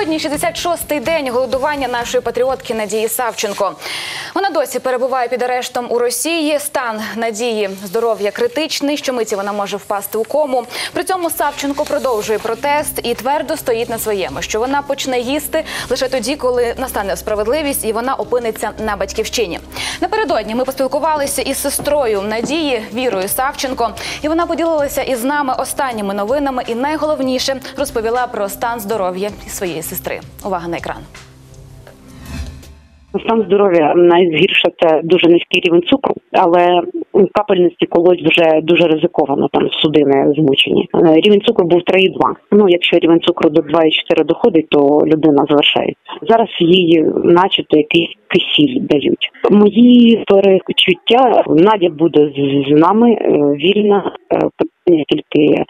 Сьогодні 66-й день голодування нашої патріотки Надії Савченко. Вона досі перебуває під арештом у Росії. Стан Надії здоров'я критичний. Щомиті вона може впасти у кому. При цьому Савченко продовжує протест і твердо стоїть на своєму, що вона почне їсти лише тоді, коли настане справедливість, і вона опиниться на батьківщині. Напередодні ми поспілкувалися із сестрою Надії Вірою Савченко, і вона поділилася із нами останніми новинами і найголовніше розповіла про стан здоров'я своєї сестри. Увага на екран. Стан здоров'я найгірше це дуже низький рівень цукру, але капельниці колоть вже дуже ризиковано, там судини змучені. Е, Рівень цукру був 3,2. Ну, якщо рівень цукру до 2,4 доходить, то людина залишається. Зараз їй начебто якийсь кисіль дають. Мої перечуття Надя буде з, нами е, вільна. Е, тільки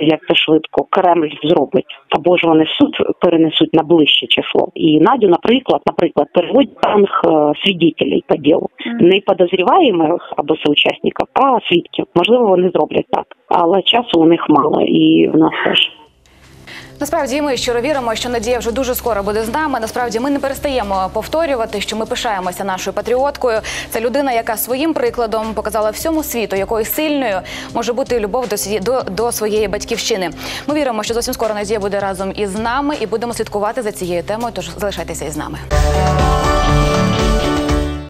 як це швидко Кремль зробить, або ж вони суд перенесуть на ближче число. І Надю, наприклад, наприклад, переводять танг ранг е, свідетелей по ділу, не подозріваємих або соучасників, а свідків. Можливо, вони зроблять так, але часу у них мало, і в нас теж. Насправді ми щиро віримо, що Надія вже дуже скоро буде з нами. Насправді ми не перестаємо повторювати, що ми пишаємося нашою патріоткою. Це людина, яка своїм прикладом показала всьому світу, якою сильною може бути любов до, до, до своєї батьківщини. Ми віримо, що зовсім скоро Надія буде разом із нами і будемо слідкувати за цією темою. Тож залишайтеся із нами.